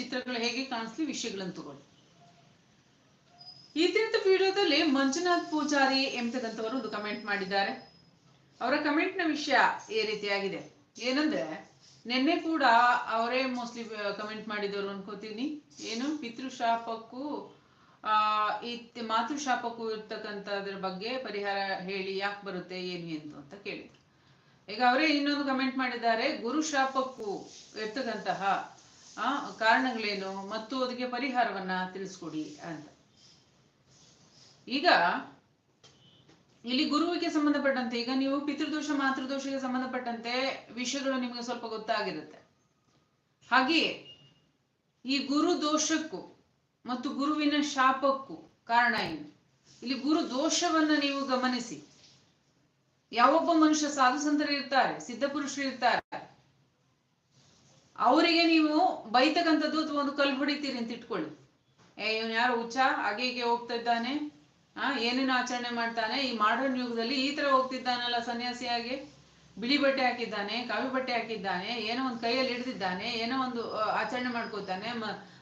ಚಿತ್ರಗಳು ಹೇಗೆ ಕಾಣಿಸ್ಲಿ ವಿಷಯಗಳನ್ನು ತಗೊಳ್ಳಿ. ಈ ತಿಂತ ವಿಡಿಯೋದಲ್ಲಿ ಮಂಜುನಾಥ್ ಪೂಜಾರಿ ಎಂಬತಕ್ಕಂಥವರು ಒಂದು ಕಮೆಂಟ್ ಮಾಡಿದ್ದಾರೆ. ಅವರ ಕಮೆಂಟ್ನ ವಿಷಯ ಈ ರೀತಿಯಾಗಿದೆ. ಏನಂದ್ರೆ, ನಿನ್ನೆ ಕೂಡ ಅವರೇ ಮೋಸ್ಟ್ಲಿ ಕಮೆಂಟ್ ಮಾಡಿದವರು ಅನ್ಕೋತೀನಿ. ಏನು? ಪಿತೃಶಾಪಕ್ಕೂ, ಆ, ಈ ಮಾತೃಶಾಪಕ್ಕೂ ಇರ್ತಕ್ಕಂಥದ್ರ ಬಗ್ಗೆ ಪರಿಹಾರ ಹೇಳಿ ಯಾಕೆ ಬರುತ್ತೆ, ಏನು ಎಂದು ಅಂತ ಕೇಳಿದ್ರು. ಈಗ ಅವರೇ ಇನ್ನೊಂದು ಕಮೆಂಟ್ ಮಾಡಿದ್ದಾರೆ. ಗುರು ಶಾಪಕ್ಕೂ ಇರ್ತಕ್ಕಂತಹ ಆ, ಕಾರಣಗಳೇನು? ಮತ್ತು ಅದಕ್ಕೆ ಪರಿಹಾರವನ್ನ ತಿಳಿಸ್ಕೊಡಿ ಅಂತ. ಈಗ, ಇಲ್ಲಿ ಗುರುವಿಗೆ ಸಂಬಂಧಪಟ್ಟಂತೆ, ಈಗ ನೀವು ಪಿತೃದೋಷ ಮಾತೃದೋಷಕ್ಕೆ ಸಂಬಂಧಪಟ್ಟಂತೆ ವಿಷಯಗಳು ನಿಮಗೆ ಸ್ವಲ್ಪ ಗೊತ್ತಾಗಿರುತ್ತೆ. ಹಾಗೆಯೇ, ಈ ಗುರು ದೋಷಕ್ಕೂ ಮತ್ತು ಗುರುವಿನ ಶಾಪಕ್ಕೂ ಕಾರಣ ಏನು? ಇಲ್ಲಿ ಗುರು ದೋಷವನ್ನ ನೀವು ಗಮನಿಸಿ. ಯಾವೊಬ್ಬ ಮನುಷ್ಯ ಸಾಧು ಸಂತರು ಇರ್ತಾರೆ ಸಿದ್ಧಪುರುಷರು ಇರ್ತಾರೆ ಅವರಿಗೆ ನೀವು ಬೈತಕ್ಕಂಥದ್ದು ಅಥವಾ ಒಂದು ಕಲ್ಲು ಹೊಡಿತೀರಿ ಅಂತ ಇಟ್ಕೊಳ್ಳಿ. ಏ, ಇವನು ಯಾರು ಹುಚ್ಚ, ಹಾಗೆ ಹೀಗೆ ಹೋಗ್ತಾ ಇದ್ದಾನೆ. ಆ, ಏನೇನು ಆಚರಣೆ ಮಾಡ್ತಾನೆ. ಈ ಮಾಡರ್ನ್ ಯುಗದಲ್ಲಿ ಈ ತರ ಹೋಗ್ತಿದ್ದಾನಲ್ಲ ಸನ್ಯಾಸಿಯಾಗಿ ಬಿಳಿ ಬಟ್ಟೆ ಹಾಕಿದ್ದಾನೆ ಕಾವಿ ಬಟ್ಟೆ ಹಾಕಿದ್ದಾನೆ, ಏನೋ ಒಂದು ಕೈಯಲ್ಲಿ ಹಿಡಿದಿದ್ದಾನೆ, ಏನೋ ಒಂದು ಆಚರಣೆ ಮಾಡ್ಕೋತಾನೆ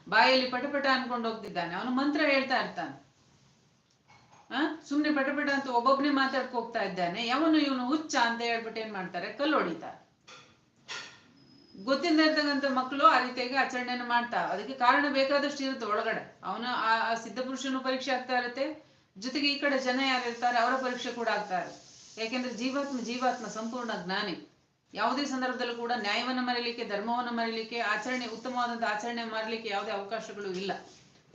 ಬಾಯಲ್ಲಿ ಪಟಪಟ ಅನ್ಕೊಂಡು ಹೋಗ್ತಿದ್ದಾನೆ. ಅವನು ಮಂತ್ರ ಹೇಳ್ತಾ ಇರ್ತಾನೆ. ಆ, ಸುಮ್ನೆ ಪಟಪಟ ಅಂತ ಒಬ್ಬೊಬ್ನೇ ಮಾತಾಡ್ಕೊ ಹೋಗ್ತಾ ಇದ್ದಾನೆ. ಯಾವನು ಇವನು ಹುಚ್ಚ ಅಂತ ಹೇಳ್ಬಿಟ್ಟು ಏನ್ ಮಾಡ್ತಾರೆ? ಕಲ್ಲು ಹೊಡಿತಾರೆ. ಗೊತ್ತಿಲ್ಲದೆ ಇರ್ತಕ್ಕಂಥ ಮಕ್ಕಳು ಆ ರೀತಿಯಾಗಿ ಆಚರಣೆಯನ್ನು ಮಾಡ್ತಾ ಅದಕ್ಕೆ ಕಾರಣ ಬೇಕಾದಷ್ಟು ಇರುತ್ತೆ ಒಳಗಡೆ. ಅವನ ಆ ಸಿದ್ಧಪುರುಷನು ಸಿದ್ಧ ಪುರುಷನು ಪರೀಕ್ಷೆ ಆಗ್ತಾ ಇರುತ್ತೆ. ಜೊತೆಗೆ ಈ ಕಡೆ ಜನ ಯಾರಿರ್ತಾರೆ, ಅವರ ಪರೀಕ್ಷೆ ಕೂಡ ಆಗ್ತಾ ಇರುತ್ತೆ. ಯಾಕೆಂದ್ರೆ ಜೀವಾತ್ಮ ಜೀವಾತ್ಮ ಸಂಪೂರ್ಣ ಜ್ಞಾನಿ. ಯಾವುದೇ ಸಂದರ್ಭದಲ್ಲೂ ಕೂಡ ನ್ಯಾಯವನ್ನ ಮರೀಲಿಕ್ಕೆ, ಧರ್ಮವನ್ನ ಮರೀಲಿಕ್ಕೆ, ಆಚರಣೆ, ಉತ್ತಮವಾದಂತ ಆಚರಣೆ ಮಾಡಲಿಕ್ಕೆ ಯಾವುದೇ ಅವಕಾಶಗಳು ಇಲ್ಲ.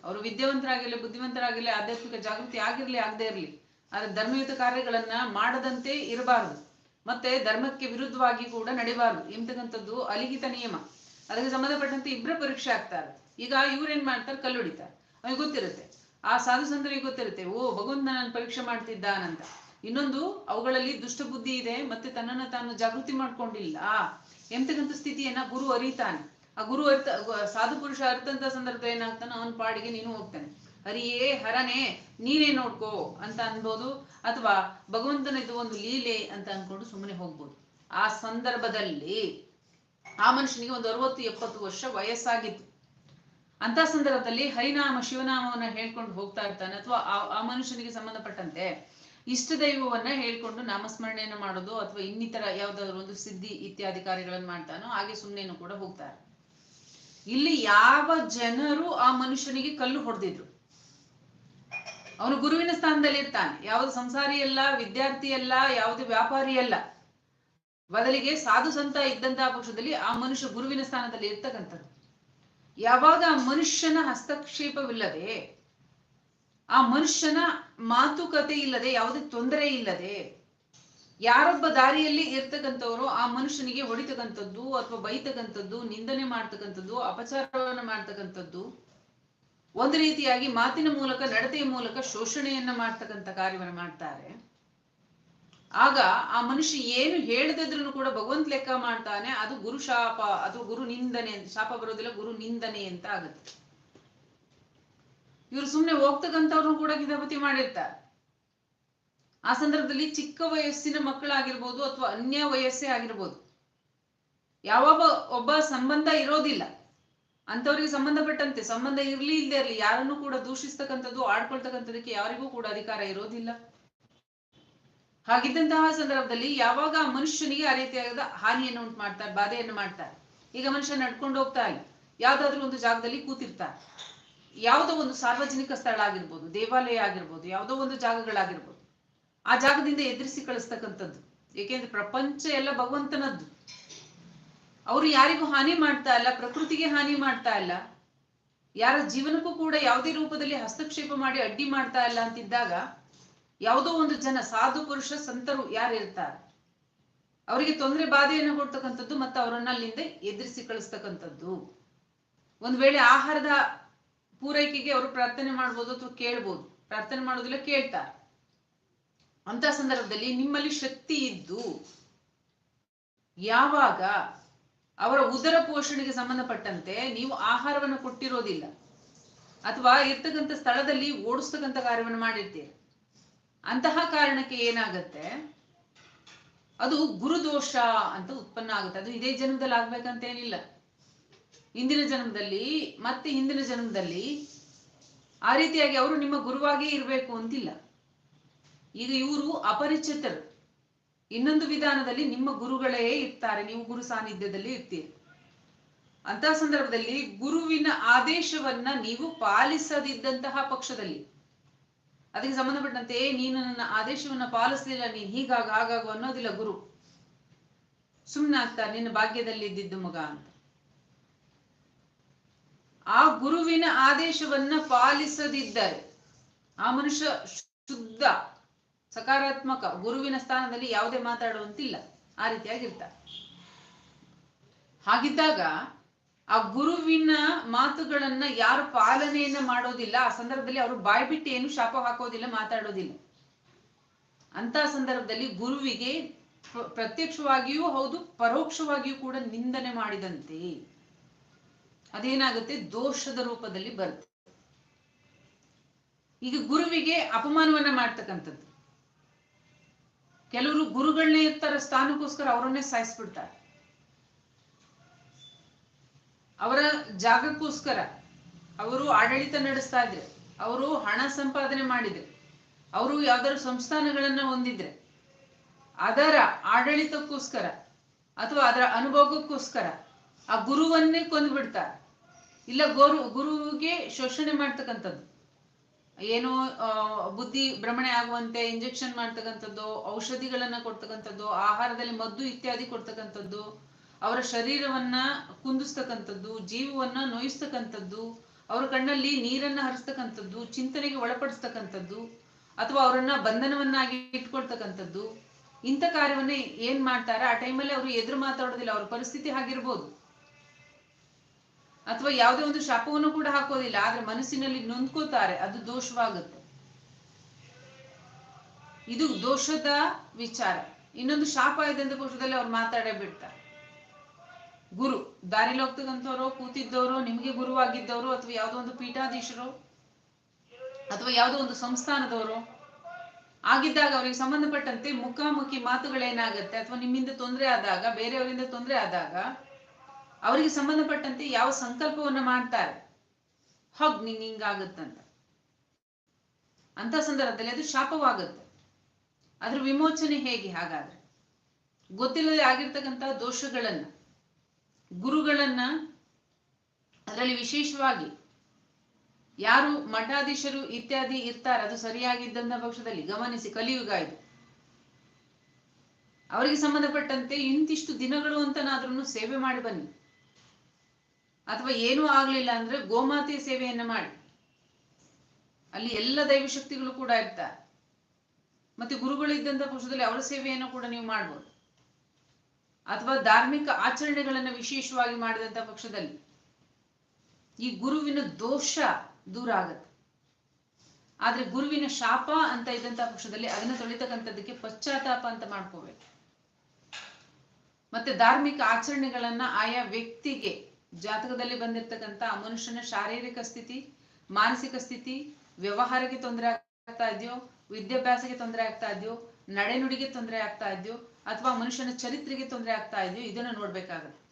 ಅವರು ವಿದ್ಯಾವಂತರಾಗಿರಲಿ, ಬುದ್ಧಿವಂತರಾಗಿರ್ಲಿ, ಆಧ್ಯಾತ್ಮಿಕ ಜಾಗೃತಿ ಆಗಿರ್ಲಿ, ಆಗದೇ ಇರಲಿ, ಆದ್ರೆ ಧರ್ಮಯುತ ಕಾರ್ಯಗಳನ್ನ ಮಾಡದಂತೆ ಇರಬಾರದು. ಮತ್ತೆ ಧರ್ಮಕ್ಕೆ ವಿರುದ್ಧವಾಗಿ ಕೂಡ ನಡೆಯಬಾರದು ಎಂತಕ್ಕಂಥದ್ದು ಅಲಿಖಿತ ನಿಯಮ. ಅದಕ್ಕೆ ಸಂಬಂಧಪಟ್ಟಂತೆ ಇಬ್ಬರ ಪರೀಕ್ಷೆ ಆಗ್ತಾರೆ. ಈಗ ಇವ್ರೇನ್ ಮಾಡ್ತಾರೆ? ಕಲ್ಲು ಹೊಡಿತಾರೆ. ಅವ್ರಿಗೆ ಗೊತ್ತಿರುತ್ತೆ. ಆ ಸಾಧು ಸಂತರಿಗೆ ಗೊತ್ತಿರುತ್ತೆ. ಓ, ಭಗವಂತ ನನ್ನ ಪರೀಕ್ಷೆ ಮಾಡ್ತಿದ್ದಾನಂತ. ಇನ್ನೊಂದು, ಅವುಗಳಲ್ಲಿ ದುಷ್ಟ ಬುದ್ಧಿ ಇದೆ, ಮತ್ತೆ ತನ್ನನ್ನ ತಾನು ಜಾಗೃತಿ ಮಾಡ್ಕೊಂಡಿಲ್ಲ. ಎಂತಕ್ಕಂಥ ಸ್ಥಿತಿಯನ್ನ ಗುರು ಅರಿತಾನೆ. ಆ ಗುರು ಅರ್ಥ, ಸಾಧು ಪುರುಷ ಅರ್ಥಂತ ಸಂದರ್ಭ ಏನಾಗ್ತಾನೆ ಅವನ ಪಾಡಿಗೆ ನೀನು ಹೋಗ್ತಾನೆ. ಹರಿಯೇ ಹರನೇ, ನೀನೇ ನೋಡ್ಕೋ ಅಂತ ಅನ್ಬೋದು ಅಥವಾ ಭಗವಂತನದ್ದು ಒಂದು ಲೀಲೆ ಅಂತ ಅನ್ಕೊಂಡು ಸುಮ್ಮನೆ ಹೋಗ್ಬೋದು. ಆ ಸಂದರ್ಭದಲ್ಲಿ ಆ ಮನುಷ್ಯನಿಗೆ ಒಂದು ಅರವತ್ತು ಎಪ್ಪತ್ತು ವರ್ಷ ವಯಸ್ಸಾಗಿತ್ತು. ಅಂತ ಸಂದರ್ಭದಲ್ಲಿ ಹರಿನಾಮ ಶಿವನಾಮವನ್ನ ಹೇಳ್ಕೊಂಡು ಹೋಗ್ತಾ ಇರ್ತಾನೆ ಅಥವಾ ಆ- ಮನುಷ್ಯನಿಗೆ ಸಂಬಂಧಪಟ್ಟಂತೆ ಇಷ್ಟ ದೈವವನ್ನ ಹೇಳ್ಕೊಂಡು ನಾಮಸ್ಮರಣೆಯನ್ನು ಮಾಡೋದು ಅಥವಾ ಇನ್ನಿತರ ಯಾವ್ದಾದ್ರು ಒಂದು ಸಿದ್ಧಿ ಇತ್ಯಾದಿ ಕಾರ್ಯಗಳನ್ನು ಮಾಡ್ತಾನೋ ಹಾಗೆ ಸುಮ್ಮನೆನೂ ಕೂಡ ಹೋಗ್ತಾರೆ. ಇಲ್ಲಿ ಯಾವ ಜನರು ಆ ಮನುಷ್ಯನಿಗೆ ಕಲ್ಲು ಹೊಡೆದಿದ್ರು? ಅವನು ಗುರುವಿನ ಸ್ಥಾನದಲ್ಲಿ ಇರ್ತಾನೆ. ಯಾವುದು ಸಂಸಾರಿ ಅಲ್ಲ, ವಿದ್ಯಾರ್ಥಿ ಅಲ್ಲ, ಯಾವುದು ವ್ಯಾಪಾರಿ ಅಲ್ಲ. ಬದಲಿಗೆ ಸಾಧು ಸಂತ ಇದ್ದಂತಹ ಪಕ್ಷದಲ್ಲಿ ಆ ಮನುಷ್ಯ ಗುರುವಿನ ಸ್ಥಾನದಲ್ಲಿ ಇರ್ತಕ್ಕಂಥದ್ದು. ಯಾವಾಗ ಆ ಮನುಷ್ಯನ ಹಸ್ತಕ್ಷೇಪವಿಲ್ಲದೆ, ಆ ಮನುಷ್ಯನ ಮಾತುಕತೆ ಇಲ್ಲದೆ, ಯಾವುದೇ ತೊಂದರೆ ಇಲ್ಲದೆ, ಯಾರೊಬ್ಬ ದಾರಿಯಲ್ಲಿ ಇರ್ತಕ್ಕಂಥವರು ಆ ಮನುಷ್ಯನಿಗೆ ಹೊಡಿತಕ್ಕಂಥದ್ದು ಅಥವಾ ಬೈತಕ್ಕಂಥದ್ದು, ನಿಂದನೆ ಮಾಡ್ತಕ್ಕಂಥದ್ದು, ಅಪಚಾರವನ್ನು ಮಾಡ್ತಕ್ಕಂಥದ್ದು ಒಂದು ರೀತಿಯಾಗಿ ಮಾತಿನ ಮೂಲಕ, ನಡತೆಯ ಮೂಲಕ ಶೋಷಣೆಯನ್ನ ಮಾಡ್ತಕ್ಕಂಥ ಕಾರ್ಯವನ್ನು ಮಾಡ್ತಾರೆ. ಆಗ ಆ ಮನುಷ್ಯ ಏನು ಹೇಳದಿದ್ರು ಕೂಡ ಭಗವಂತ ಲೆಕ್ಕ ಮಾಡ್ತಾನೆ, ಅದು ಗುರು ಶಾಪ, ಅದು ಗುರು ನಿಂದನೆ ಅಂತ ಶಾಪ ಬರೋದಿಲ್ಲ, ಗುರು ನಿಂದನೆ ಅಂತ ಆಗುತ್ತೆ. ಇವರು ಸುಮ್ನೆ ಹೋಗ್ತಕ್ಕಂಥವ್ರು ಕೂಡ ಗಿದಾಪತಿ ಮಾಡಿರ್ತಾರೆ. ಆ ಸಂದರ್ಭದಲ್ಲಿ ಚಿಕ್ಕ ವಯಸ್ಸಿನ ಮಕ್ಕಳಾಗಿರ್ಬೋದು ಅಥವಾ ಅನ್ಯ ವಯಸ್ಸೇ ಆಗಿರ್ಬೋದು. ಯಾವಾಗ ಒಬ್ಬ ಸಂಬಂಧ ಇರೋದಿಲ್ಲ. ಅಂತವರಿಗೆ ಸಂಬಂಧಪಟ್ಟಂತೆ, ಸಂಬಂಧ ಇರ್ಲಿ ಇಲ್ಲದೆ ಇರ್ಲಿ, ಯಾರನ್ನು ಕೂಡ ದೂಷಿಸ್ತಕ್ಕಂಥದ್ದು, ಆಡ್ಕೊಳ್ತಕ್ಕಂಥದಕ್ಕೆ ಯಾರಿಗೂ ಕೂಡ ಅಧಿಕಾರ ಇರೋದಿಲ್ಲ. ಹಾಗಿದ್ದಂತಹ ಸಂದರ್ಭದಲ್ಲಿ ಯಾವಾಗ ಮನುಷ್ಯನಿಗೆ ಆ ರೀತಿಯಾದ ಹಾನಿಯನ್ನು ಉಂಟು ಮಾಡ್ತಾರೆ ಬಾಧೆಯನ್ನು ಮಾಡ್ತಾರೆ? ಈಗ ಮನುಷ್ಯ ನಡ್ಕೊಂಡು ಹೋಗ್ತಾ ಇಲ್ಲ. ಯಾವ್ದಾದ್ರು ಒಂದು ಜಾಗದಲ್ಲಿ ಕೂತಿರ್ತಾರೆ. ಯಾವುದೋ ಒಂದು ಸಾರ್ವಜನಿಕ ಸ್ಥಳ ಆಗಿರ್ಬೋದು, ದೇವಾಲಯ ಆಗಿರ್ಬೋದು, ಯಾವುದೋ ಒಂದು ಜಾಗಗಳಾಗಿರ್ಬೋದು. ಆ ಜಾಗದಿಂದ ಎದುರಿಸಿ ಕಳಿಸ್ತಕ್ಕಂಥದ್ದು. ಏಕೆಂದ್ರೆ ಪ್ರಪಂಚ ಎಲ್ಲ ಭಗವಂತನದ್ದು. ಅವರು ಯಾರಿಗೂ ಹಾನಿ ಮಾಡ್ತಾ ಇಲ್ಲ, ಪ್ರಕೃತಿಗೆ ಹಾನಿ ಮಾಡ್ತಾ ಇಲ್ಲ. ಯಾರ ಜೀವನಕ್ಕೂ ಕೂಡ ಯಾವುದೇ ರೂಪದಲ್ಲಿ ಹಸ್ತಕ್ಷೇಪ ಮಾಡಿ ಅಡ್ಡಿ ಮಾಡ್ತಾ ಇಲ್ಲ ಅಂತಿದ್ದಾಗ ಯಾವುದೋ ಒಂದು ಜನ ಸಾಧು ಪುರುಷ ಸಂತರು ಯಾರು ಇರ್ತಾರೆ? ಅವರಿಗೆ ತೊಂದರೆ ಬಾಧೆಯನ್ನು ಕೊಡ್ತಕ್ಕಂಥದ್ದು ಮತ್ತು ಅವರನ್ನ ಅಲ್ಲಿಂದ ಎದುರಿಸಿ ಕಳಿಸ್ತಕ್ಕಂಥದ್ದು. ಒಂದು ವೇಳೆ ಆಹಾರದ ಪೂರೈಕೆಗೆ ಅವರು ಪ್ರಾರ್ಥನೆ ಮಾಡ್ಬೋದು ಅಥವಾ ಕೇಳ್ಬೋದು, ಪ್ರಾರ್ಥನೆ ಮಾಡೋದಿಲ್ಲ ಕೇಳ್ತಾರೆ. ಅಂತ ಸಂದರ್ಭದಲ್ಲಿ ನಿಮ್ಮಲ್ಲಿ ಶಕ್ತಿ ಇದ್ದು ಯಾವಾಗ ಅವರ ಉದರ ಪೋಷಣೆಗೆ ಸಂಬಂಧಪಟ್ಟಂತೆ ನೀವು ಆಹಾರವನ್ನು ಕೊಟ್ಟಿರೋದಿಲ್ಲ. ಅಥವಾ ಇರ್ತಕ್ಕಂಥ ಸ್ಥಳದಲ್ಲಿ ಓಡಿಸ್ತಕ್ಕಂಥ ಕಾರ್ಯವನ್ನು ಮಾಡಿರ್ತೀರಿ. ಅಂತಹ ಕಾರಣಕ್ಕೆ ಏನಾಗತ್ತೆ? ಅದು ಗುರುದೋಷ ಅಂತ ಉತ್ಪನ್ನ ಆಗುತ್ತೆ. ಅದು ಇದೇ ಜನ್ಮದಲ್ಲಿ ಆಗ್ಬೇಕಂತ ಏನಿಲ್ಲ ಇಂದಿನ ಜನ್ಮದಲ್ಲಿ ಮತ್ತೆ ಹಿಂದಿನ ಜನ್ಮದಲ್ಲಿ ಆ ರೀತಿಯಾಗಿ ಅವರು ನಿಮ್ಮ ಗುರುವಾಗಿ ಇರಬೇಕು ಅಂತಿಲ್ಲ. ಈಗ ಇವರು ಅಪರಿಚಿತರು. ಇನ್ನೊಂದು ವಿಧಾನದಲ್ಲಿ ನಿಮ್ಮ ಗುರುಗಳೇ ಇರ್ತಾರೆ ನೀವು ಗುರು ಸಾನ್ನಿಧ್ಯದಲ್ಲಿ ಇರ್ತೀರಿ. ಅಂತ ಸಂದರ್ಭದಲ್ಲಿ ಗುರುವಿನ ಆದೇಶವನ್ನ ನೀವು ಪಾಲಿಸದಿದ್ದಂತಹ ಪಕ್ಷದಲ್ಲಿ. ಅದಕ್ಕೆ ಸಂಬಂಧಪಟ್ಟಂತೆ "ಏ, ನೀನು ನನ್ನ ಆದೇಶವನ್ನ ಪಾಲಿಸಲಿಲ್ಲ ನೀನ್ ಹೀಗಾಗ ಹಾಗಾಗು ಅನ್ನೋದಿಲ್ಲ ಗುರು. ಸುಮ್ಮನಾಗ್ತಾ ನಿನ್ನ ಭಾಗ್ಯದಲ್ಲಿ ಇದ್ದಿದ್ದು ಮಗ ಅಂತ. ಆ ಗುರುವಿನ ಆದೇಶವನ್ನ ಪಾಲಿಸದಿದ್ದರೆ ಆ ಮನುಷ್ಯ ಶುದ್ಧ ಸಕಾರಾತ್ಮಕ ಗುರುವಿನ ಸ್ಥಾನದಲ್ಲಿ ಯಾವುದೇ ಮಾತಾಡುವಂತಿಲ್ಲ. ಆ ರೀತಿಯಾಗಿರ್ತಾರೆ. ಹಾಗಿದ್ದಾಗ ಆ ಗುರುವಿನ ಮಾತುಗಳನ್ನ ಯಾರು ಪಾಲನೆಯನ್ನ ಮಾಡೋದಿಲ್ಲ, ಆ ಸಂದರ್ಭದಲ್ಲಿ ಅವರು ಬಾಯ್ಬಿಟ್ಟು ಏನು ಶಾಪ ಹಾಕೋದಿಲ್ಲ, ಮಾತಾಡೋದಿಲ್ಲ. ಅಂತ ಸಂದರ್ಭದಲ್ಲಿ ಗುರುವಿಗೆ ಪ್ರ- ಪ್ರತ್ಯಕ್ಷವಾಗಿಯೂ ಹೌದು, ಪರೋಕ್ಷವಾಗಿಯೂ ಕೂಡ ನಿಂದನೆ ಮಾಡಿದಂತೆ. ಅದೇನಾಗುತ್ತೆ? ದೋಷದ ರೂಪದಲ್ಲಿ ಬರುತ್ತೆ. ಈಗ ಗುರುವಿಗೆ ಅಪಮಾನವನ್ನ ಮಾಡ್ತಕ್ಕಂಥದ್ದು. ಕೆಲವರು ಗುರುಗಳನ್ನೇ ಇರ್ತಾರೆ ಸ್ಥಾನಕ್ಕೋಸ್ಕರ ಅವರನ್ನೇ ಸಾಯಿಸ್ಬಿಡ್ತಾರೆ. ಅವರ ಜಾಗಕ್ಕೋಸ್ಕರ ಅವರು ಆಡಳಿತ ನಡೆಸ್ತಾ ಇದ್ರೆ, ಅವರು ಹಣ ಸಂಪಾದನೆ ಮಾಡಿದ್ರೆ, ಅವರು ಯಾವ್ದಾದ್ರು ಸಂಸ್ಥಾನಗಳನ್ನ ಹೊಂದಿದ್ರೆ, ಅದರ ಆಡಳಿತಕ್ಕೋಸ್ಕರ ಅಥವಾ ಅದರ ಅನುಭವಕ್ಕೋಸ್ಕರ ಆ ಗುರುವನ್ನೇ ಕೊಂದ್ಬಿಡ್ತಾರೆ. ಇಲ್ಲ, ಗುರು, ಗುರುವಿಗೆ ಶೋಷಣೆ ಮಾಡ್ತಕ್ಕಂಥದ್ದು. ಏನೋ ಬುದ್ಧಿ ಭ್ರಮಣೆ ಆಗುವಂತೆ ಇಂಜೆಕ್ಷನ್ ಮಾಡ್ತಕ್ಕಂಥದ್ದು, ಔಷಧಿಗಳನ್ನ ಕೊಡ್ತಕ್ಕಂಥದ್ದು, ಆಹಾರದಲ್ಲಿ ಮದ್ದು ಇತ್ಯಾದಿ ಕೊಡ್ತಕ್ಕಂಥದ್ದು, ಅವರ ಶರೀರವನ್ನ ಕುಂದಿಸ್ತಕ್ಕಂಥದ್ದು, ಜೀವವನ್ನ ನೋಯಿಸ್ತಕ್ಕಂಥದ್ದು, ಅವರ ಕಣ್ಣಲ್ಲಿ ನೀರನ್ನ ಹರಿಸ್ತಕ್ಕಂಥದ್ದು, ಚಿಂತನೆಗೆ ಒಳಪಡಿಸ್ತಕ್ಕಂಥದ್ದು, ಅಥವಾ ಅವರನ್ನ ಬಂಧನವನ್ನಾಗಿ ಇಟ್ಕೊಳ್ತಕ್ಕಂಥದ್ದು, ಇಂಥ ಕಾರ್ಯವನ್ನ ಏನ್ ಮಾಡ್ತಾರೆ? ಆ ಟೈಮಲ್ಲಿ ಅವರು ಎದುರು ಮಾತಾಡೋದಿಲ್ಲ, ಅವ್ರ ಪರಿಸ್ಥಿತಿ ಹಾಗಿರ್ಬೋದು. ಅಥವಾ ಯಾವುದೇ ಒಂದು ಶಾಪವನ್ನು ಕೂಡ ಹಾಕೋದಿಲ್ಲ, ಆದ್ರೆ ಮನಸ್ಸಿನಲ್ಲಿ ನೊಂದ್ಕೋತಾರೆ ಅದು ದೋಷವಾಗುತ್ತೆ. ಇದು ದೋಷದ ವಿಚಾರ. ಇನ್ನೊಂದು ಶಾಪ ಇದೆ ಅಂತ ಕೋಶದಲ್ಲಿ ಅವ್ರು ಮಾತಾಡೇ ಬಿಡ್ತಾರೆ. ಗುರು, ದಾರಿಲಿ ಹೋಗ್ತಕ್ಕಂಥವ್ರು ಕೂತಿದ್ದವರು, ನಿಮಗೆ ಗುರುವಾಗಿದ್ದವರು, ಅಥವಾ ಯಾವುದೋ ಒಂದು ಪೀಠಾಧೀಶರು, ಅಥವಾ ಯಾವುದೋ ಒಂದು ಸಂಸ್ಥಾನದವರು, ಆಗಿದ್ದಾಗ ಅವರಿಗೆ ಸಂಬಂಧಪಟ್ಟಂತೆ ಮುಖಾಮುಖಿ ಮಾತುಗಳೇನಾಗತ್ತೆ, ಅಥವಾ ನಿಮ್ಮಿಂದ ತೊಂದರೆ ಆದಾಗ, ಬೇರೆಯವರಿಂದ ತೊಂದರೆ ಆದಾಗ ಅವರಿಗೆ ಸಂಬಂಧಪಟ್ಟಂತೆ ಯಾವ ಸಂಕಲ್ಪವನ್ನ ಮಾಡ್ತಾರೆ? ಹಗ್ ನಿಂಗ್ ಹಿಂಗಾಗುತ್ತಂತ. ಅಂತ ಸಂದರ್ಭದಲ್ಲಿ ಅದು ಶಾಪವಾಗುತ್ತೆ. ಅದ್ರ ವಿಮೋಚನೆ ಹೇಗೆ ಹಾಗಾದ್ರೆ? ಗೊತ್ತಿಲ್ಲದೆ ಆಗಿರ್ತಕ್ಕಂತಹ ದೋಷಗಳನ್ನ, ಗುರುಗಳನ್ನ ಅದರಲ್ಲಿ ವಿಶೇಷವಾಗಿ ಯಾರು ಮಠಾಧೀಶರು ಇತ್ಯಾದಿ ಇರ್ತಾರೆ, ಅದು ಸರಿಯಾಗಿದ್ದಂತ ಪಕ್ಷದಲ್ಲಿ ಗಮನಿಸಿ, ಕಲಿಯುಗ ಇದು. ಅವರಿಗೆ ಸಂಬಂಧಪಟ್ಟಂತೆ ಇಂತಿಷ್ಟು ದಿನಗಳು ಅಂತನಾದ್ರೂ ಸೇವೆ ಮಾಡಿ ಬನ್ನಿ. ಅಥವಾ ಏನೂ ಆಗ್ಲಿಲ್ಲ ಅಂದ್ರೆ ಗೋಮಾತೆಯ ಸೇವೆಯನ್ನ ಮಾಡಿ. ಅಲ್ಲಿ ಎಲ್ಲ ದೈವಶಕ್ತಿಗಳು ಕೂಡ ಇರ್ತಾರೆ. ಮತ್ತೆ ಗುರುಗಳು ಇದ್ದಂತ ಪಕ್ಷದಲ್ಲಿ ಅವರ ಸೇವೆಯನ್ನು ಕೂಡ ನೀವು ಮಾಡ್ಬೋದು. ಅಥವಾ ಧಾರ್ಮಿಕ ಆಚರಣೆಗಳನ್ನು ವಿಶೇಷವಾಗಿ ಮಾಡಿದಂಥ ಪಕ್ಷದಲ್ಲಿ ಈ ಗುರುವಿನ ದೋಷ ದೂರ ಆಗತ್ತೆ. ಆದ್ರೆ ಗುರುವಿನ ಶಾಪ ಅಂತ ಇದ್ದಂಥ ಪಕ್ಷದಲ್ಲಿ ಅದನ್ನು ತೊಳಿತಕ್ಕಂಥದ್ದಕ್ಕೆ ಪಶ್ಚಾತ್ತಾಪ ಅಂತ ಮಾಡ್ಕೋಬೇಕು. ಮತ್ತೆ ಧಾರ್ಮಿಕ ಆಚರಣೆಗಳನ್ನ ಆಯಾ ವ್ಯಕ್ತಿಗೆ ಜಾತಕದಲ್ಲಿ ಬಂದಿರತಕ್ಕಂತ ಆ ಮನುಷ್ಯನ ಶಾರೀರಿಕ ಸ್ಥಿತಿ, ಮಾನಸಿಕ ಸ್ಥಿತಿ, ವ್ಯವಹಾರಕ್ಕೆ ತೊಂದರೆ ಆಗ್ತಾ ಇದೆಯೋ, ವಿದ್ಯಾಭ್ಯಾಸಕ್ಕೆ ತೊಂದರೆ ಆಗ್ತಾ ಇದೆಯೋ, ನಡೆನುಡಿಗೆ ತೊಂದರೆ ಆಗ್ತಾ ಇದೆಯೋ, ಅಥವಾ ಮನುಷ್ಯನ ಚರಿತ್ರೆಗೆ ತೊಂದರೆ ಆಗ್ತಾ ಇದೆಯೋ, ಇದನ್ನ ನೋಡ್ಬೇಕಾಗತ್ತೆ.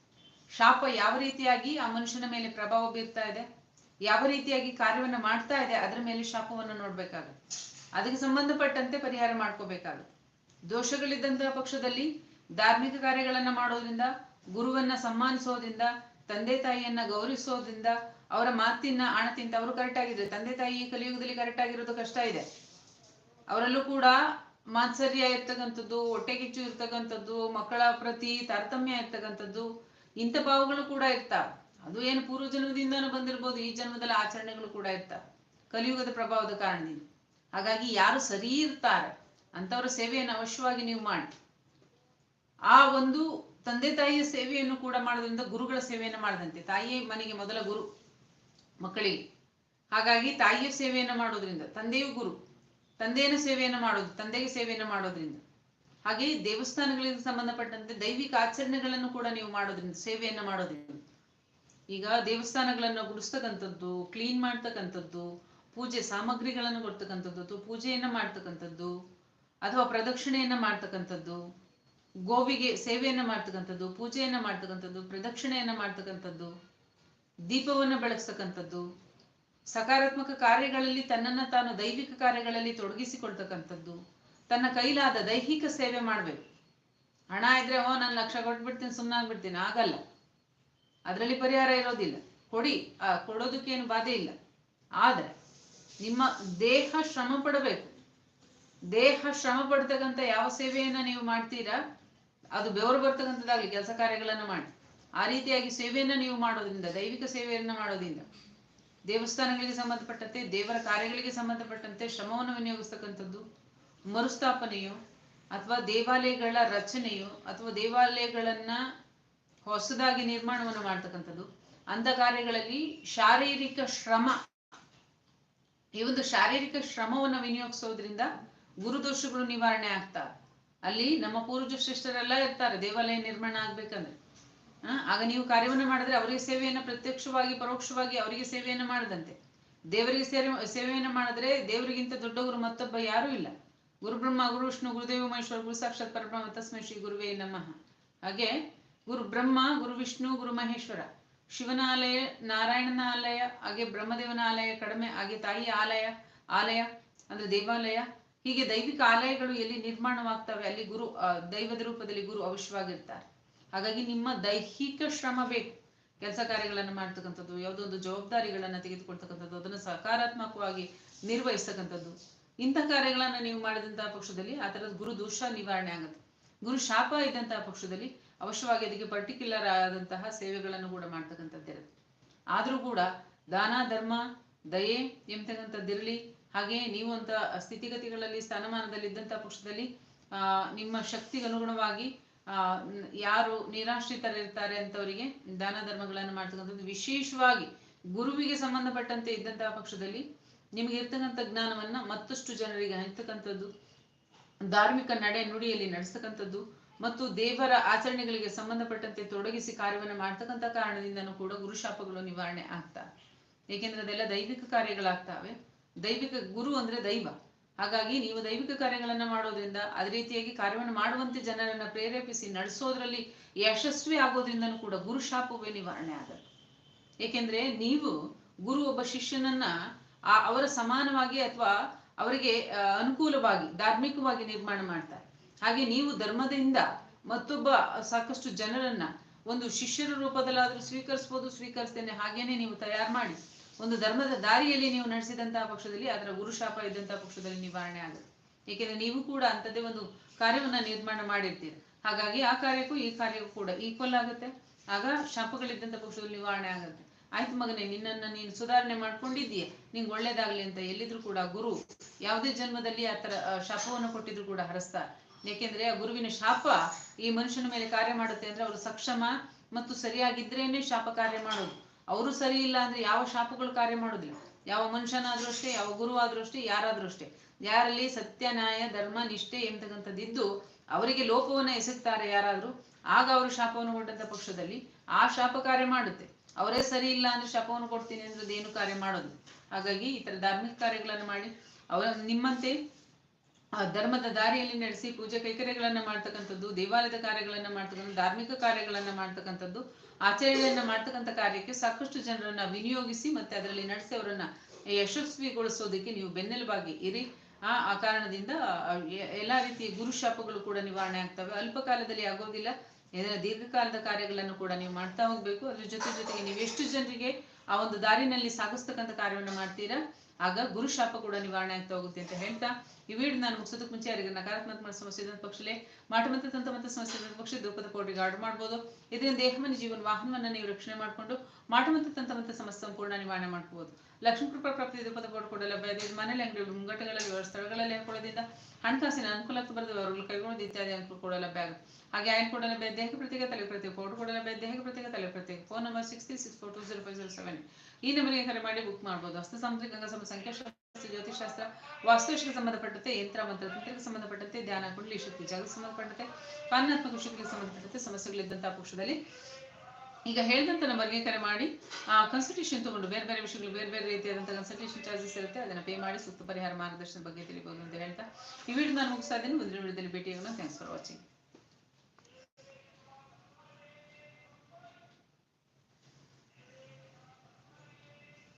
ಶಾಪ ಯಾವ ರೀತಿಯಾಗಿ ಆ ಮನುಷ್ಯನ ಮೇಲೆ ಪ್ರಭಾವ ಬೀರ್ತಾ ಇದೆ, ಯಾವ ರೀತಿಯಾಗಿ ಕಾರ್ಯವನ್ನ ಮಾಡ್ತಾ ಇದೆ, ಅದರ ಮೇಲೆ ಶಾಪವನ್ನ ನೋಡ್ಬೇಕಾಗತ್ತೆ. ಅದಕ್ಕೆ ಸಂಬಂಧಪಟ್ಟಂತೆ ಪರಿಹಾರ ಮಾಡ್ಕೋಬೇಕಾಗತ್ತೆ. ದೋಷಗಳಿದ್ದಂತಹ ಪಕ್ಷದಲ್ಲಿ ಧಾರ್ಮಿಕ ಕಾರ್ಯಗಳನ್ನ ಮಾಡೋದ್ರಿಂದ, ಗುರುವನ್ನ ಸನ್ಮಾನಿಸೋದ್ರಿಂದ ತಂದೆ ತಾಯಿಯನ್ನ ಗೌರವಿಸೋದ್ರಿಂದ ಅವರ ಮಾತಿನ ಆಣತಿಂತ ಅವರು ಕರೆಕ್ಟ್ ಆಗಿದ್ರೆ ತಂದೆ ತಾಯಿ ಈ ಕಲಿಯುಗದಲ್ಲಿ ಕರೆಕ್ಟ್ ಆಗಿರೋದು ಕಷ್ಟ ಇದೆ. ಅವರಲ್ಲೂ ಕೂಡ ಮಾತ್ಸರ್ಯ ಇರ್ತಕ್ಕಂಥದ್ದು, ಹೊಟ್ಟೆ ಕಿಚ್ಚು ಇರ್ತಕ್ಕಂಥದ್ದು, ಮಕ್ಕಳ ಪ್ರತಿ ತಾರತಮ್ಯ ಇರ್ತಕ್ಕಂಥದ್ದು ಇಂಥ ಭಾವಗಳು ಕೂಡ ಇರ್ತಾ. ಅದು ಏನು ಪೂರ್ವ ಜನ್ಮದಿಂದನೂ ಬಂದಿರ್ಬೋದು, ಈ ಜನ್ಮದಲ್ಲಿ ಆಚರಣೆಗಳು ಕೂಡ ಇರ್ತಾ. ಕಲಿಯುಗದ ಪ್ರಭಾವದ ಕಾರಣದಿಂದ. ಹಾಗಾಗಿ ಯಾರು ಸರಿ ಇರ್ತಾರೆ ಅಂತವರ ಸೇವೆಯನ್ನು ಅವಶ್ಯವಾಗಿ ನೀವು ಮಾಡಿ. ಆ ಒಂದು ತಂದೆ ತಾಯಿಯ ಸೇವೆಯನ್ನು ಕೂಡ ಮಾಡೋದ್ರಿಂದ ಗುರುಗಳ ಸೇವೆಯನ್ನು ಮಾಡದಂತೆ. ತಾಯಿಯೇ ಮನೆಗೆ ಮೊದಲ ಗುರು ಮಕ್ಕಳಿಗೆ. ಹಾಗಾಗಿ ತಾಯಿಯ ಸೇವೆಯನ್ನು ಮಾಡೋದ್ರಿಂದ, ತಂದೆಯು ಗುರು, ತಂದೆಯನ್ನು ಸೇವೆಯನ್ನು ಮಾಡೋದು, ತಂದೆಗೆ ಸೇವೆಯನ್ನು ಮಾಡೋದ್ರಿಂದ. ಹಾಗೆ ದೇವಸ್ಥಾನಗಳಿಗೆ ಸಂಬಂಧಪಟ್ಟಂತೆ ದೈವಿಕ ಆಚರಣೆಗಳನ್ನು ಕೂಡ ನೀವು ಮಾಡೋದ್ರಿಂದ, ಸೇವೆಯನ್ನು ಮಾಡೋದ್ರಿಂದ. ಈಗ ದೇವಸ್ಥಾನಗಳನ್ನು ಗುಡಿಸ್ತಕ್ಕಂಥದ್ದು ಕ್ಲೀನ್ ಮಾಡ್ತಕ್ಕಂಥದ್ದು, ಪೂಜೆ ಸಾಮಗ್ರಿಗಳನ್ನು ಕೊಡ್ತಕ್ಕಂಥದ್ದು, ಅಥವಾ ಪೂಜೆಯನ್ನು ಮಾಡ್ತಕ್ಕಂಥದ್ದು, ಅಥವಾ ಪ್ರದಕ್ಷಿಣೆಯನ್ನ ಮಾಡ್ತಕ್ಕಂಥದ್ದು ಗೋವಿಗೆ ಸೇವೆಯನ್ನ ಮಾಡ್ತಕ್ಕಂಥದ್ದು, ಪೂಜೆಯನ್ನ ಮಾಡ್ತಕ್ಕಂಥದ್ದು, ಪ್ರದಕ್ಷಿಣೆಯನ್ನ ಮಾಡ್ತಕ್ಕಂಥದ್ದು, ದೀಪವನ್ನು ಬೆಳಗ್ಸ್ತಕ್ಕಂಥದ್ದು ಸಕಾರಾತ್ಮಕ ಕಾರ್ಯಗಳಲ್ಲಿ ತನ್ನನ್ನ ತಾನು ದೈವಿಕ ಕಾರ್ಯಗಳಲ್ಲಿ ತೊಡಗಿಸಿಕೊಳ್ತಕ್ಕಂಥದ್ದು, ತನ್ನ ಕೈಲಾದ ದೈಹಿಕ ಸೇವೆ ಮಾಡಬೇಕು. ಹಣ ಇದ್ರೆ ಓ ನಾನು ಲಕ್ಷ ಕೊಟ್ಬಿಡ್ತೀನಿ ಸುಮ್ಮನೆ ಆಗ್ಬಿಡ್ತೀನಿ, ಆಗಲ್ಲ. ಅದರಲ್ಲಿ ಪರಿಹಾರ ಇರೋದಿಲ್ಲ. ಕೊಡಿ. ಆ, ಕೊಡೋದಕ್ಕೇನು ಬಾಧೆ ಇಲ್ಲ. ಆದರೆ, ನಿಮ್ಮ ದೇಹ ಶ್ರಮ ಪಡಬೇಕು. ದೇಹ ಶ್ರಮ ಪಡ್ತಕ್ಕಂಥ ಯಾವ ಸೇವೆಯನ್ನ ನೀವು ಮಾಡ್ತೀರಾ? ಅದು ಬೆವರು ಬರ್ತಕ್ಕಂಥದ್ದಾಗಲಿ ಕೆಲಸ ಕಾರ್ಯಗಳನ್ನು ಮಾಡಿ. ಆ ರೀತಿಯಾಗಿ ಸೇವೆಯನ್ನು ನೀವು ಮಾಡೋದ್ರಿಂದ, ದೈವಿಕ ಸೇವೆಯನ್ನು ಮಾಡೋದ್ರಿಂದ, ದೇವಸ್ಥಾನಗಳಿಗೆ ಸಂಬಂಧಪಟ್ಟಂತೆ, ದೇವರ ಕಾರ್ಯಗಳಿಗೆ ಸಂಬಂಧಪಟ್ಟಂತೆ ಶ್ರಮವನ್ನು ವಿನಿಯೋಗಿಸ್ತಕ್ಕಂಥದ್ದು, ಮರುಸ್ಥಾಪನೆಯು ಅಥವಾ ದೇವಾಲಯಗಳ ರಚನೆಯು ಅಥವಾ ದೇವಾಲಯಗಳನ್ನ ಹೊಸದಾಗಿ ನಿರ್ಮಾಣವನ್ನು ಮಾಡ್ತಕ್ಕಂಥದ್ದು ಅಂಥ ಕಾರ್ಯಗಳಲ್ಲಿ ಶಾರೀರಿಕ ಶ್ರಮ, ಈ ಒಂದು ಶಾರೀರಿಕ ಶ್ರಮವನ್ನು ವಿನಿಯೋಗಿಸೋದ್ರಿಂದ ಗುರುದೋಷಗಳು ನಿವಾರಣೆ ಆಗ್ತಾವೆ ಅಲ್ಲಿ ನಮ್ಮ ಪೂರ್ವಜ ಶ್ರೇಷ್ಠರೆಲ್ಲ ಇರ್ತಾರೆ, ದೇವಾಲಯ ನಿರ್ಮಾಣ ಆಗ್ಬೇಕಂದ್ರೆ. ಆಗ ನೀವು ಕಾರ್ಯವನ್ನು ಮಾಡಿದ್ರೆ ಅವರಿಗೆ ಸೇವೆಯನ್ನ ಪ್ರತ್ಯಕ್ಷವಾಗಿ, ಪರೋಕ್ಷವಾಗಿ ಅವರಿಗೆ ಸೇವೆಯನ್ನ ಮಾಡದಂತೆ. ದೇವರಿಗೆ ಸೇವೆ ಸೇವೆಯನ್ನು ಮಾಡಿದ್ರೆ ದೇವರಿಗಿಂತ ದೊಡ್ಡವರು ಮತ್ತೊಬ್ಬ ಯಾರೂ ಇಲ್ಲ. ಗುರು ಬ್ರಹ್ಮ, ಗುರು ವಿಷ್ಣು, ಗುರುದೇವ, ಮಹೇಶ್ವರ, ಗುರು ಸಾಕ್ಷಾತ್ ಪರಬ್ರಹ್ಮ, ತಸ್ಮೈ ಶ್ರೀ ಗುರುವೇ ನಮಃ. ಹಾಗೆ ಗುರು ಬ್ರಹ್ಮ, ಗುರು ವಿಷ್ಣು, ಗುರು ಮಹೇಶ್ವರ. ಶಿವನ ಆಲಯ ನಾರಾಯಣನ ಆಲಯ, ಹಾಗೆ ಬ್ರಹ್ಮದೇವನ ಆಲಯ ಕಡಿಮೆ, ಹಾಗೆ ತಾಯಿಯ ಆಲಯ ಆಲಯ ಅಂದ್ರೆ ದೇವಾಲಯ. ಹೀಗೆ ದೈವಿಕ ಆಲಯಗಳು ಎಲ್ಲಿ ನಿರ್ಮಾಣವಾಗ್ತವೆ, ಅಲ್ಲಿ ಗುರು ದೈವದ ರೂಪದಲ್ಲಿ ಗುರು ಅವಶ್ಯವಾಗಿರ್ತಾರೆ. ಹಾಗಾಗಿ ನಿಮ್ಮ ದೈಹಿಕ ಶ್ರಮ ಬೇಕು ಕೆಲಸ ಕಾರ್ಯಗಳನ್ನು ಮಾಡ್ತಕ್ಕಂಥದ್ದು, ಯಾವುದೋ ಒಂದು ಜವಾಬ್ದಾರಿಗಳನ್ನ ತೆಗೆದುಕೊಳ್ತಕ್ಕಂಥದ್ದು, ಅದನ್ನು ಸಕಾರಾತ್ಮಕವಾಗಿ ನಿರ್ವಹಿಸ್ತಕ್ಕಂಥದ್ದು. ಇಂಥ ಕಾರ್ಯಗಳನ್ನ ನೀವು ಮಾಡಿದಂತಹ ಪಕ್ಷದಲ್ಲಿ ಆ ಥರದ ಗುರು ದೋಷ ನಿವಾರಣೆ ಆಗುತ್ತೆ. ಗುರು ಶಾಪ ಇದ್ದಂತಹ ಪಕ್ಷದಲ್ಲಿ ಅವಶ್ಯವಾಗಿ ಅದಕ್ಕೆ ಪರ್ಟಿಕ್ಯುಲರ್ ಆದಂತಹ ಸೇವೆಗಳನ್ನು ಕೂಡ ಮಾಡ್ತಕ್ಕಂಥದ್ದಿರುತ್ತೆ. ಆದರೂ ಕೂಡ ದಾನ, ಧರ್ಮ, ದಯೆ ಎಂಬತಕ್ಕಂಥದ್ದಿರಲಿ ಹಾಗೆ ನೀವು ಅಂತ ಸ್ಥಿತಿಗತಿಗಳಲ್ಲಿ, ಸ್ಥಾನಮಾನದಲ್ಲಿ ಇದ್ದಂತಹ ಪಕ್ಷದಲ್ಲಿ ನಿಮ್ಮ ಶಕ್ತಿಗೆ ಅನುಗುಣವಾಗಿ ಯಾರು ನಿರಾಶ್ರಿತರಿರ್ತಾರೆ ಅಂತವರಿಗೆ ದಾನ ಧರ್ಮಗಳನ್ನು ಮಾಡ್ತಕ್ಕಂಥದ್ದು ವಿಶೇಷವಾಗಿ ಗುರುವಿಗೆ ಸಂಬಂಧಪಟ್ಟಂತೆ ಇದ್ದಂತಹ ಪಕ್ಷದಲ್ಲಿ ನಿಮಗೆ ಇರ್ತಕ್ಕಂಥ ಜ್ಞಾನವನ್ನ ಮತ್ತಷ್ಟು ಜನರಿಗೆ ಹಂಚತಕ್ಕಂಥದ್ದು ಧಾರ್ಮಿಕ ನಡೆ ನುಡಿಯಲ್ಲಿ ನಡೆಸ್ತಕ್ಕಂಥದ್ದು ಮತ್ತು ದೇವರ ಆಚರಣೆಗಳಿಗೆ ಸಂಬಂಧಪಟ್ಟಂತೆ ತೊಡಗಿಸಿ ಕಾರ್ಯವನ್ನು ಮಾಡ್ತಕ್ಕಂಥ ಕಾರಣದಿಂದನೂ ಕೂಡ ಗುರುಶಾಪಗಳು ನಿವಾರಣೆ ಆಗ್ತಾ ಏಕೆಂದ್ರೆ ಅದೆಲ್ಲ ದೈವಿಕ ಕಾರ್ಯಗಳಾಗ್ತಾವೆ. ದೈವಿಕ ಗುರು ಅಂದ್ರೆ ದೈವ. ಹಾಗಾಗಿ ನೀವು ದೈವಿಕ ಕಾರ್ಯಗಳನ್ನ ಮಾಡೋದ್ರಿಂದ ಅದೇ ರೀತಿಯಾಗಿ ಕಾರ್ಯವನ್ನು ಮಾಡುವಂತೆ ಜನರನ್ನ ಪ್ರೇರೇಪಿಸಿ ನಡೆಸೋದ್ರಲ್ಲಿ ಯಶಸ್ವಿ ಆಗೋದ್ರಿಂದನೂ ಕೂಡ ಗುರು ಶಾಪವೇ ನಿವಾರಣೆ ಆಗತ್ತೆ ಏಕೆಂದ್ರೆ ನೀವು ಗುರು ಒಬ್ಬ ಶಿಷ್ಯನನ್ನ ಆ ಅವರ ಸಮಾನವಾಗಿ ಅಥವಾ ಅವರಿಗೆ ಅನುಕೂಲವಾಗಿ, ಧಾರ್ಮಿಕವಾಗಿ ನಿರ್ಮಾಣ ಮಾಡ್ತಾರೆ. ಹಾಗೆ ನೀವು ಧರ್ಮದಿಂದ ಮತ್ತೊಬ್ಬ ಸಾಕಷ್ಟು ಜನರನ್ನ ಒಂದು ಶಿಷ್ಯರ ರೂಪದಲ್ಲಾದ್ರೂ ಸ್ವೀಕರಿಸ್ಬೋದು, ಸ್ವೀಕರಿಸ್ತೇನೆ, ಹಾಗೇನೆ ನೀವು ತಯಾರು ಮಾಡಿ. ಒಂದು ಧರ್ಮದ ದಾರಿಯಲ್ಲಿ ನೀವು ನಡೆಸಿದಂತಹ ಪಕ್ಷದಲ್ಲಿ ಅದರ ಗುರುಶಾಪ ಇದ್ದಂತಹ ಪಕ್ಷದಲ್ಲಿ ನಿವಾರಣೆ ಆಗುತ್ತೆ. ಏಕೆಂದ್ರೆ ನೀವು ಕೂಡ ಅಂಥದ್ದೇ ಒಂದು ಕಾರ್ಯವನ್ನ ನಿರ್ಮಾಣ ಮಾಡಿರ್ತೀರಿ. ಹಾಗಾಗಿ ಆ ಕಾರ್ಯಕ್ಕೂ ಈ ಕಾರ್ಯಕ್ಕೂ ಕೂಡ ಈಕ್ವಲ್ ಆಗುತ್ತೆ. ಆಗ ಶಾಪಗಳಿದ್ದಂಥ ಪಕ್ಷದಲ್ಲಿ ನಿವಾರಣೆ ಆಗುತ್ತೆ. ಆಯ್ತು ಮಗನೇ, ನಿನ್ನನ್ನ ನೀನು ಸುಧಾರಣೆ ಮಾಡ್ಕೊಂಡಿದ್ದೀಯ? ನಿಂಗೆ ಒಳ್ಳೇದಾಗ್ಲಿ ಅಂತ ಎಲ್ಲಿದ್ರು ಕೂಡ ಗುರು ಯಾವುದೇ ಜನ್ಮದಲ್ಲಿ ಆ ತರ ಶಾಪವನ್ನು ಕೊಟ್ಟಿದ್ರು ಕೂಡ ಹರಸ್ತ ಯಾಕೆಂದ್ರೆ ಆ ಗುರುವಿನ ಶಾಪ ಈ ಮನುಷ್ಯನ ಮೇಲೆ ಕಾರ್ಯ ಮಾಡುತ್ತೆ ಅಂದ್ರೆ ಅವರು ಸಕ್ಷಮ ಮತ್ತು ಸರಿಯಾಗಿದ್ರೇನೆ ಶಾಪ ಕಾರ್ಯ ಮಾಡೋದು. ಅವರು ಸರಿ ಇಲ್ಲ ಅಂದ್ರೆ ಯಾವ ಶಾಪಗಳು ಕಾರ್ಯ ಮಾಡೋದಿಲ್ಲ. ಯಾವ ಮನುಷ್ಯನಾದ್ರೂ ಅಷ್ಟೇ, ಯಾವ ಗುರು ಆದ್ರೂ ಅಷ್ಟೇ, ಯಾರಾದ್ರೂ ಅಷ್ಟೇ. ಯಾರಲ್ಲಿ ಸತ್ಯ, ನ್ಯಾಯ, ಧರ್ಮ, ನಿಷ್ಠೆ ಎಂಬತಕ್ಕಂಥದ್ದಿದ್ದು ಅವರಿಗೆ ಲೋಪವನ್ನ ಎಸಗ್ತಾರೆ ಯಾರಾದ್ರೂ, ಆಗ ಅವರು ಶಾಪವನ್ನು ಕೊಟ್ಟಂತ ಪಕ್ಷದಲ್ಲಿ ಆ ಶಾಪ ಕಾರ್ಯ ಮಾಡುತ್ತೆ. ಅವರೇ ಸರಿ ಇಲ್ಲ ಅಂದ್ರೆ ಶಾಪವನ್ನು ಕೊಡ್ತೀನಿ ಅಂದ್ರೆ ಅದೇನು ಕಾರ್ಯ ಮಾಡೋದು? ಹಾಗಾಗಿ ಈ ತರ ಧಾರ್ಮಿಕ ಕಾರ್ಯಗಳನ್ನು ಮಾಡಿ ಅವರ ನಿಮ್ಮಂತೆ ಧರ್ಮದ ದಾರಿಯಲ್ಲಿ ನಡೆಸಿ ಪೂಜೆ ಕೈಕರ್ಯಗಳನ್ನ ಮಾಡ್ತಕ್ಕಂಥದ್ದು ದೇವಾಲಯದ ಕಾರ್ಯಗಳನ್ನ ಮಾಡ್ತಕ್ಕಂಥ ಧಾರ್ಮಿಕ ಕಾರ್ಯಗಳನ್ನ ಮಾಡ್ತಕ್ಕಂಥದ್ದು ಆಚರಣೆಯನ್ನ ಮಾಡ್ತಕ್ಕಂಥ ಕಾರ್ಯಕ್ಕೆ ಸಾಕಷ್ಟು ಜನರನ್ನ ವಿನಿಯೋಗಿಸಿ ಮತ್ತೆ ಅದರಲ್ಲಿ ನಡೆಸಿ ಅವರನ್ನ ಯಶಸ್ವಿಗೊಳಿಸೋದಕ್ಕೆ ನೀವು ಬೆನ್ನೆಲುಬಾಗಿ ಇರಿ. ಆ ಆ ಕಾರಣದಿಂದ ಆ, ಎಲ್ಲಾ ರೀತಿಯ ಗುರುಶಾಪಗಳು ಕೂಡ ನಿವಾರಣೆ ಆಗ್ತವೆ. ಅಲ್ಪಕಾಲದಲ್ಲಿ ಆಗೋದಿಲ್ಲ. ಇದರ ದೀರ್ಘಕಾಲದ ಕಾರ್ಯಗಳನ್ನು ಕೂಡ ನೀವು ಮಾಡ್ತಾ ಹೋಗ್ಬೇಕು. ಅದ್ರ ಜೊತೆ ಜೊತೆಗೆ ನೀವು ಎಷ್ಟು ಜನರಿಗೆ ಆ ಒಂದು ದಾರಿನಲ್ಲಿ ಸಾಗಿಸ್ತಕ್ಕಂಥ ಕಾರ್ಯವನ್ನು ಮಾಡ್ತೀರಾ? ಆಗ ಗುರು ಶಾಪ ಕೂಡ ನಿವಾರಣೆ ಆಗ್ತಾ ಹೋಗುತ್ತೆ ಅಂತ ಹೇಳ್ತಾ ಈ ವಿಡಿಯೋ ನಾನು ಮುಗಿಸೋದಕ್ಕೆ ಮುಂಚೆ ಯಾರಿಗೆ ನಕಾರಾತ್ಮಕ ಸಮಸ್ಯೆ ಇದ್ದ ಪಕ್ಷಲೇ ಮಾಟ ಮತ್ತು ತಂತ ಸಮಸ್ಯೆ ಇದ್ದ ಪಕ್ಷ ಧೂಪದ ಪೌಡ್ರಿಗೆ ಆರ್ಡರ್ ಮಾಡ್ಬೋದು. ಇದರಿಂದ ದೇಹವನ್ನು, ಜೀವನ ವಾಹನವನ್ನು ನೀವು ರಕ್ಷಣೆ ಮಾಡಿಕೊಂಡು ಮಾಟ ಮತ್ತು ತಂತ ಸಮಸ್ಯೆ ಸಂಪೂರ್ಣ ನಿವಾರಣೆ ಮಾಡ್ಕೋಬಹುದು ಲಕ್ಷ್ಮೀ ಕೃಪಾ ಪ್ರಾಪ್ತಿ ಪದ ಪೌಡರ್ ಕೂಡ ಲಭ್ಯ ಮನೆಯಲ್ಲಿ ಅಂಗಡಿ ಮುಂಗಟ್ಟಗಳಲ್ಲಿ ಸ್ಥಳಗಳಲ್ಲಿ ಹಾಕೊಳ್ಳೋದ್ರಿಂದ ಹಣಕಾಸಿನ ಅನುಕೂಲಕ್ಕೆ ಬರೆದು ಅವರು ಕೈಗೊಳ್ಳೋದು ಇತ್ಯಾದಿ ಅನುಕೂಲ ಕೂಡ ಲಭ್ಯ ಹಾಗೆ ಆಯ್ನ್ ಕೂಡ ಲಭ್ಯ, ದೇಹಕ್ಕೆ ಪ್ರತ್ಯೇಕ ತಲೆ ಪ್ರತ್ಯೇಕ ಕೂಡ ಲಭ್ಯ, ದೇಹಕ್ಕೆ ಪ್ರತ್ಯೇಕ ತಲೆ ಪ್ರತ್ಯೇಕ. Phone number six three six four two zero five zero seven ಈ ನಂಬರ್ಗೆ ಕರೆ ಮಾಡಿ ಬುಕ್ ಮಾಡಬಹುದು ಹಸ್ತ ಸಾಮುದ್ರಿಕ ಗಂಗಾಸಮ ಸಂಖ್ಯಾಶಾಸ್ತ್ರ ಜ್ಯೋತಿಷಾಸ್ತ್ರ ವಾಸ್ತುಶಿಗೆ ಸಂಬಂಧಪಟ್ಟಂತೆ, ಯಂತ್ರ ಮಂತ್ರ, ತಂತ್ರಕ್ಕೆ ಸಂಬಂಧಪಟ್ಟಂತೆ, ಧ್ಯಾನ, ಕುಂಡಲಿ ಶಕ್ತಿ, ಜಾಗಕ್ಕೆ ಸಂಬಂಧಪಟ್ಟಂತೆ, ಪಾಲನಾತ್ಮಕ ಶಕ್ತಿಗೆ ಸಂಬಂಧಪಟ್ಟಂತೆ ಸಮಸ್ಯೆಗಳಿದ್ದಂತಹ ಪಕ್ಷದಲ್ಲಿ ಈಗ ಹೇಳಿದಂತ ನಂಬರ್ಗೆ ಮಾಡಿ. ಆ ಕನ್ಸಲ್ಟೇಷನ್ ತಗೊಂಡು ಬೇರೆ ಬೇರೆ ವಿಷಯಗಳು ಬೇರೆ ಬೇರೆ ರೀತಿಯಾದಂತಹ ಕನ್ಸಲ್ಟೇಷನ್ ಚಾರ್ಜಸ್ ಇರುತ್ತೆ, ಅದನ್ನ ಪೇ ಮಾಡಿ ಸೂಕ್ತ ಪರಿಹಾರ ಮಾರ್ಗದರ್ಶನ ಬಗ್ಗೆ ತಿಳಿಬಹುದು ಅಂತ ಹೇಳ್ತಾ. ಈ ವಿಡಿಯೋ ನಾನು ಮುಗಿಸ್ತಾ ಮುಂದಿನ ವಿಡಿಯೋದಲ್ಲಿ ಭೇಟಿಯಾಗೋಣ. Thanks for watching